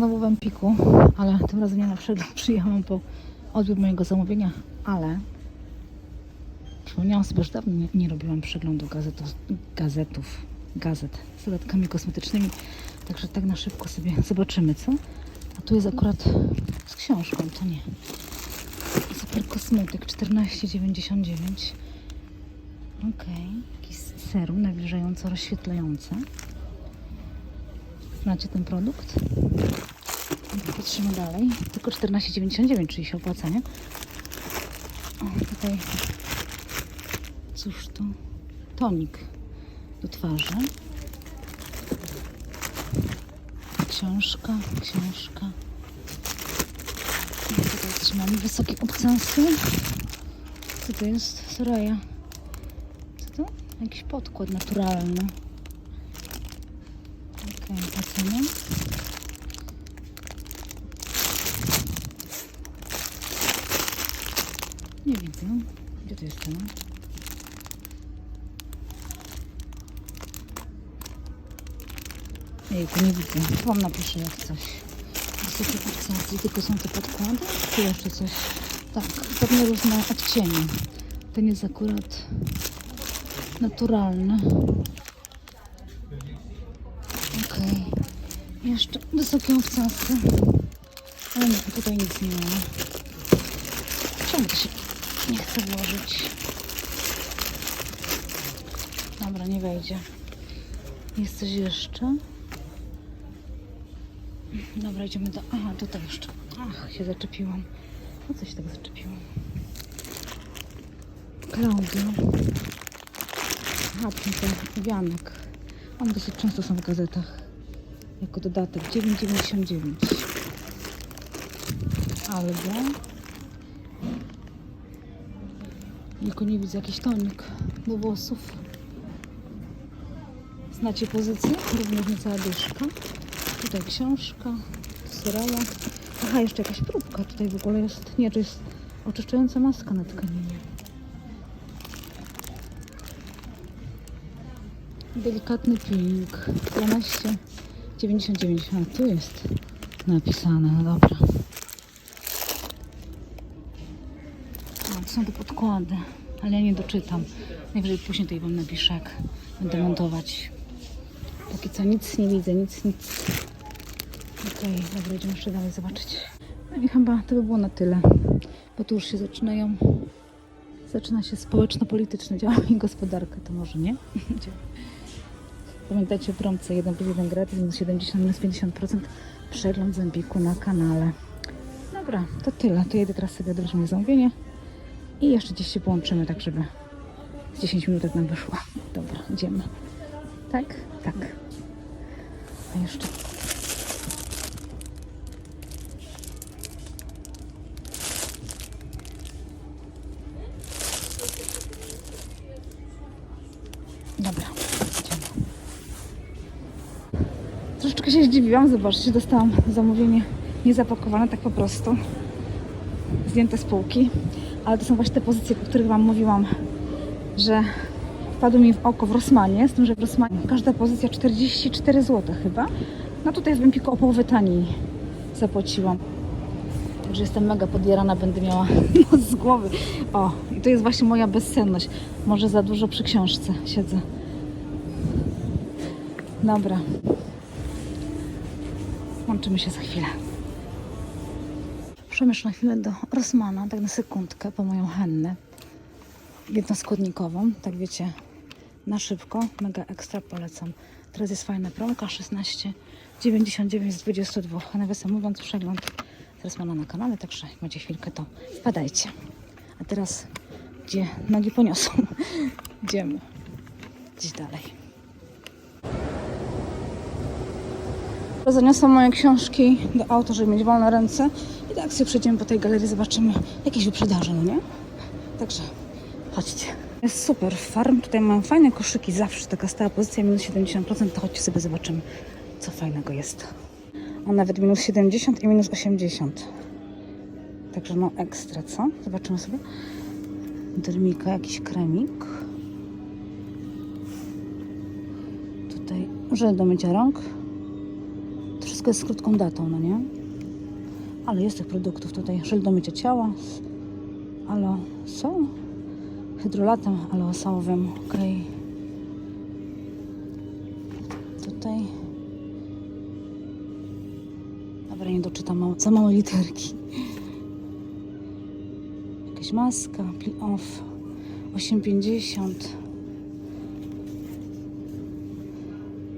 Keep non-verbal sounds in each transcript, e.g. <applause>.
znowu w Empiku, ale tym razem nie na przegląd. <laughs> Przyjechałam po odbiór mojego zamówienia, ale przypomniałam sobie, że dawno nie, nie robiłam przeglądu gazetów, gazetów, gazet z dodatkami kosmetycznymi, także tak na szybko sobie zobaczymy, co? A tu jest akurat z książką, to nie. Super kosmetyk 14,99. Okej, jakiś serum nawilżająco rozświetlające. Znacie ten produkt? Patrzymy dalej. Tylko 14,99, czyli się opłaca, nie? O, tutaj. Cóż to? Tonik do twarzy. Książka, książka. I tutaj trzymamy wysokie obcasy. Co to jest? Soraya. Co to? Jakiś podkład naturalny. Nie widzę. Gdzie to jest cena? Jejku, nie widzę. Wam napiszę jak coś. Wysokie obcasy. Tylko są te podkłady? Czy jeszcze coś? Tak, pewnie różne odcienie. Ten jest akurat naturalny. Jeszcze wysokie obcasy. Ale nie, tutaj nic nie ma. Czemu to się nie chce włożyć? Dobra, nie wejdzie. Jest coś jeszcze? Dobra, idziemy do... Aha, tutaj jeszcze. Ach, się zaczepiłam. O co się tak zaczepiłam? Klaudia. Aha, ten ten wianek. On dosyć często są w gazetach jako dodatek 9,99 albo tylko nie widzę jakiś tonik do włosów. Znacie pozycję? również niecała dyszka tutaj książka syrela aha jeszcze jakaś próbka tutaj w ogóle jest. Nie to jest oczyszczająca maska na tkaninie. Delikatny peeling 12 99, a tu jest napisane, no dobra. Są te podkłady, ale ja nie doczytam. Najwyżej później tutaj wam napiszę, jak będę montować. Takie co, nic nie widzę, nic, nic. Okej, okay, dobra, idziemy jeszcze dalej zobaczyć. No i chyba to by było na tyle, bo tu już się zaczynają, zaczyna się społeczno-polityczne działanie i gospodarka, to może nie? <laughs> Pamiętajcie o promce 1 plus 1 gratis, minus 70, minus 50% przegląd zębiku na kanale. Dobra, to tyle. To jedę teraz sobie odebrać moje zamówienie i jeszcze gdzieś się połączymy, tak żeby z 10 minut nam wyszło. Dobra, idziemy. Tak? Tak. A jeszcze Dobra, idziemy. Troszeczkę się zdziwiłam, zobaczcie, dostałam zamówienie niezapakowane, tak po prostu. Zdjęte z półki. Ale to są właśnie te pozycje, o których Wam mówiłam, że wpadły mi w oko w Rosmanie, z tym, że w Rosmanie każda pozycja 44 zł chyba. No tutaj w Empiku o połowę taniej zapłaciłam. Także jestem mega podjarana, będę miała <laughs> noc z głowy. O, i to jest właśnie moja bezsenność. Może za dużo przy książce siedzę. Dobra. Łączymy się za chwilę. Przyszłam jeszcze na chwilę do Rosmana, tak na sekundkę, po moją hennę. Jednoskładnikową, tak wiecie, na szybko, mega ekstra polecam. Teraz jest fajna promka, 16,99 z 22. Nawiasem mówiąc, przegląd teraz mana na kanale, także jak macie chwilkę, to wpadajcie. A teraz, gdzie nogi poniosą, <laughs> idziemy gdzieś dalej. Zaniosłam moje książki do auta, żeby mieć wolne ręce. I tak sobie przejdziemy po tej galerii, zobaczymy jakieś wyprzedaże, no nie? Także chodźcie. Jest super farm, tutaj mam fajne koszyki, zawsze taka stała pozycja, minus 70%, to chodźcie sobie zobaczymy, co fajnego jest. A nawet minus 70 i minus 80. Także no ekstra, co? Zobaczymy sobie. Dermika, jakiś kremik. Tutaj żel do mycia rąk. Wszystko jest z krótką datą, no nie? Ale jest tych produktów tutaj. Żel do mycia ciała z aloesą, hydrolatem aloesowym. Okej. Tutaj. Dobra, nie doczytam, za małe literki. Jakaś maska, peel off, 8,50.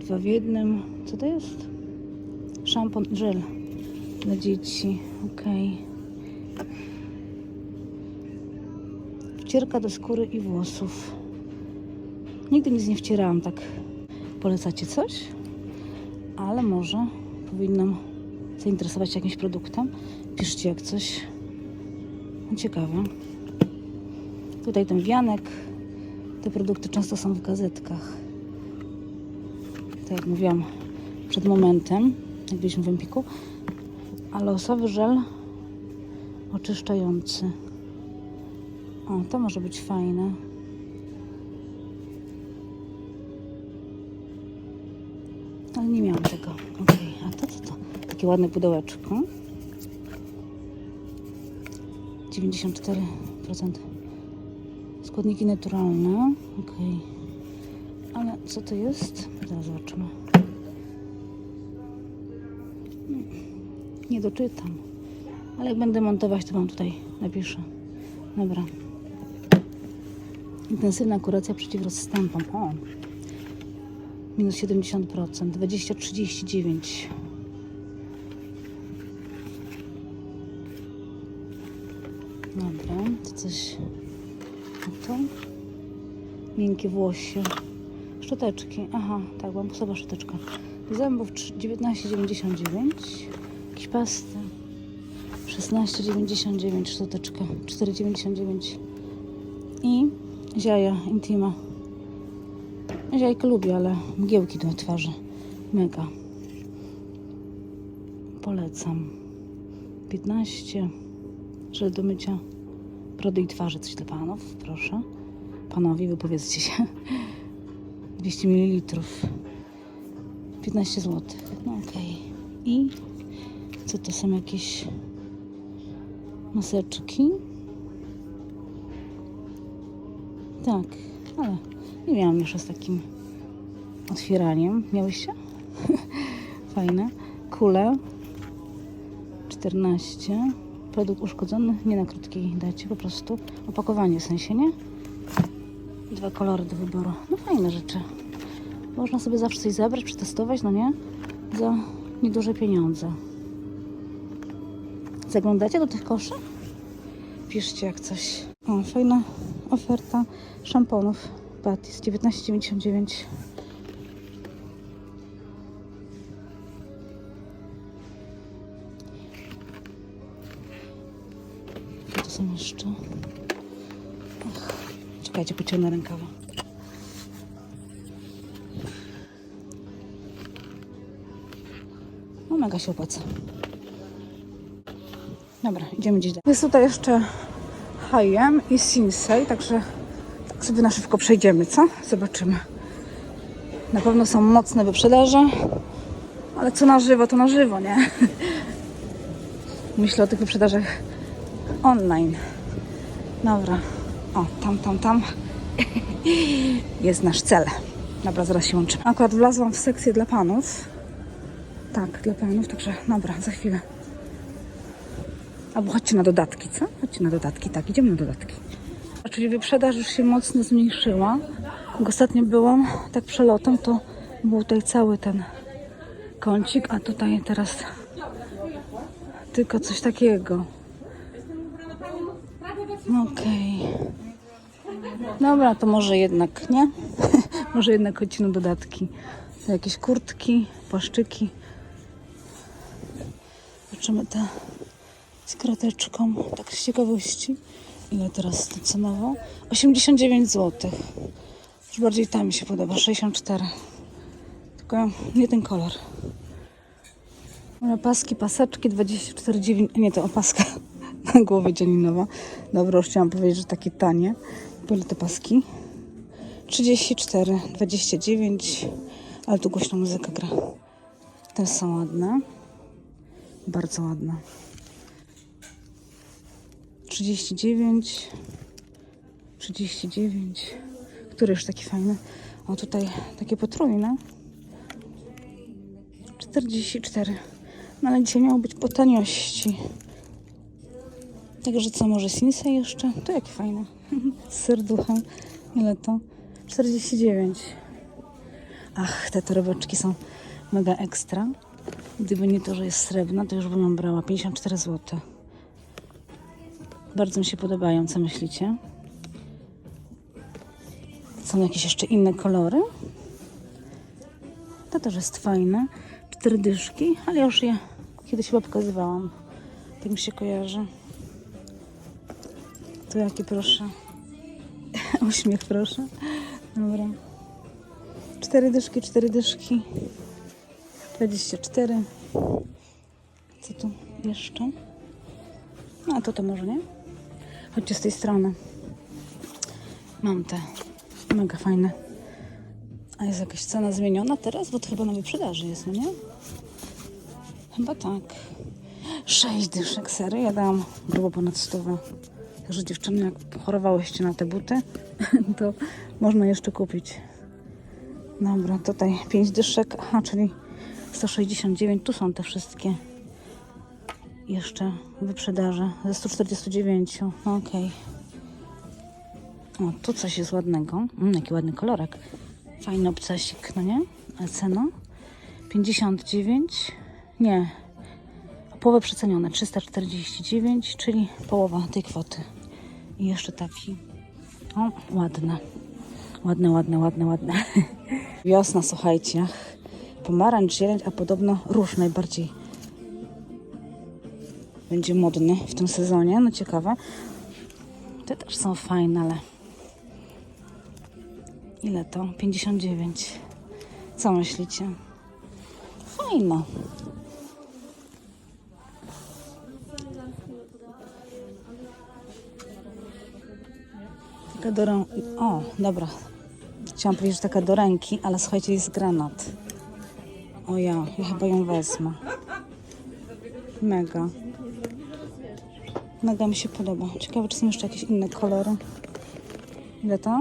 Dwa w jednym. Co to jest? Szampon żel dla dzieci. Okej. Wcierka do skóry i włosów. Nigdy nic nie wcierałam tak. Polecacie coś? Ale może powinnam zainteresować się jakimś produktem. Piszcie jak coś. Ciekawe. Tutaj ten wianek. Te produkty często są w gazetkach. Tak jak mówiłam przed momentem, jak byliśmy w Empiku. Ale osoby żel oczyszczający. O, to może być fajne. Ale nie miałam tego. Okej, a to co to? Takie ładne pudełeczko. 94% składniki naturalne. Okej. Ale co to jest? Zaraz zobaczymy. Nie doczytam. Ale jak będę montować, to wam tutaj napiszę. Dobra. Intensywna kuracja przeciw rozstępom. O. Minus 70%. 20-39. Dobra, to coś. A to? Miękkie włosie. Szczoteczki. Aha, tak, bambusowa szczoteczka. Zębów trz- 19,99. Jakieś pasty. 16,99 szczoteczka. 4,99. I ziaja Intima. Ziajkę lubię, ale mgiełki do twarzy. Mega. Polecam. 15. Żel do mycia brody i twarzy. Coś dla panów, proszę. Panowie, wypowiedzcie się. 200 ml. 15 zł. No okej. I co to są jakieś maseczki? Tak, ale nie miałam jeszcze z takim otwieraniem. Miałyście? <laughs> Fajne. Kule. 14. Produkt uszkodzony. Nie na krótkiej dacie, po prostu opakowanie w sensie, nie? Dwa kolory do wyboru. No fajne rzeczy. Można sobie zawsze coś zabrać, przetestować, no nie? Za nieduże pieniądze. Zaglądacie do tych koszy? Piszcie jak coś. O, fajna oferta szamponów Batis 19,99. Co to są jeszcze? Ach, czekajcie, pociągnę rękawa. No mega się opłaca. Dobra, idziemy gdzieś dalej. Jest tutaj jeszcze H&M i Sinsei, także tak sobie na szybko przejdziemy, co? Zobaczymy. Na pewno są mocne wyprzedaże, ale co na żywo, to na żywo, nie? Myślę o tych wyprzedażach online. Dobra. O, tam, tam, tam. Jest nasz cel. Dobra, zaraz się łączymy. Akurat wlazłam w sekcję dla panów. Tak, dla panów, także dobra, za chwilę. Albo chodźcie na dodatki, co? Chodźcie na dodatki, tak, idziemy na dodatki. Czyli wyprzedaż już się mocno zmniejszyła. Jak ostatnio byłam tak przelotem, to był tutaj cały ten kącik, a tutaj teraz tylko coś takiego. Okej. Dobra, to może jednak, nie? <laughs> może jednak chodźcie na dodatki. Jakieś kurtki, płaszczyki. Zobaczymy te z krateczką, tak z ciekawości. Ile teraz cenowo? 89 zł. Już bardziej ta mi się podoba, 64. Tylko nie ten kolor. Ale paski, paseczki 24,9. Nie, to opaska <laughs> na głowie dzielinowa. Dobra, już chciałam powiedzieć, że takie tanie. Ile te paski? 34, 29. Ale tu głośno muzyka gra. Te są ładne. Bardzo ładne. 39. 39. Który już taki fajny? O, tutaj takie potrójne. 44. No ale dzisiaj miało być po taniości. Także co, może Sinsa jeszcze? To jakie fajne. <laughs> Z serduchem. Ile to? 49. Ach, te torebeczki są mega ekstra. Gdyby nie to, że jest srebrna, to już bym ją brała. 54 zł. Bardzo mi się podobają, co myślicie? Są jakieś jeszcze inne kolory. To też jest fajne. Cztery dyszki, ale ja już je kiedyś chyba pokazywałam. Tak mi się kojarzy. Tu jaki proszę. <laughs> Uśmiech proszę. Dobra. Cztery dyszki, cztery dyszki. 24. Co tu jeszcze? No, a to to może nie? Chodźcie z tej strony. Mam te mega fajne. A jest jakaś cena zmieniona teraz? Bo to chyba na wyprzedaży jest, no nie? Chyba tak. Sześć dyszek sery. Ja dałam grubo ponad stówę. Także dziewczyny, jak chorowałyście na te buty, <laughs> to można jeszcze kupić. Dobra, tutaj 5 dyszek, aha, czyli 169. Tu są te wszystkie jeszcze w wyprzedaży ze 149. No, Okej. O, tu coś jest ładnego. Mm, jaki ładny kolorek. Fajny obcasik, no nie? A cena? 59. Nie. Połowę przecenione. 349, czyli połowa tej kwoty. I jeszcze taki. O, ładne. Ładne, ładne, ładne, ładne. <laughs> Wiosna, słuchajcie. Pomarańcz, zieleń, a podobno róż najbardziej będzie modny w tym sezonie. No ciekawe. Te też są fajne, ale ile to? 59. Co myślicie? Fajna. Taka do rę... O, dobra. Chciałam powiedzieć, że taka do ręki, ale słuchajcie, jest granat. O ja, ja chyba ją wezmę. Mega. Mega mi się podoba. Ciekawe, czy są jeszcze jakieś inne kolory. Ile to?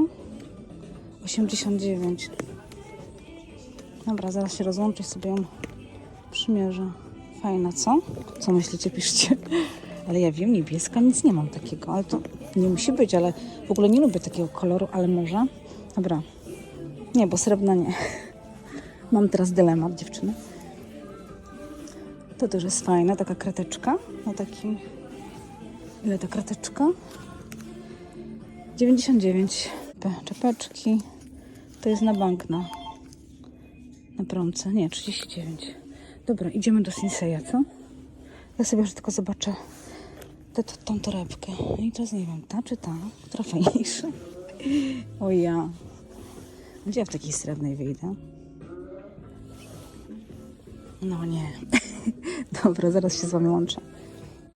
89. Dobra, zaraz się rozłączę sobie ją przymierzę. Fajna, co? Co myślicie? Piszcie. Ale ja wiem, niebieska, nic nie mam takiego, ale to nie musi być, ale w ogóle nie lubię takiego koloru, ale może. Dobra. Nie, bo srebrna nie. Mam teraz dylemat, dziewczyny. To też jest fajne, taka krateczka na takim... Ile ta krateczka? 99. Te Czepeczki. To jest na bank na, na promce. Nie, 39. Dobra, idziemy do Sinseya, co? Ja sobie już tylko zobaczę tę, tę, tą torebkę. I teraz nie wiem, ta czy ta? Która fajniejsza? <laughs> O ja. Gdzie ja w takiej srebrnej wyjdę? No nie. <laughs> Dobra, zaraz się z wami łączę.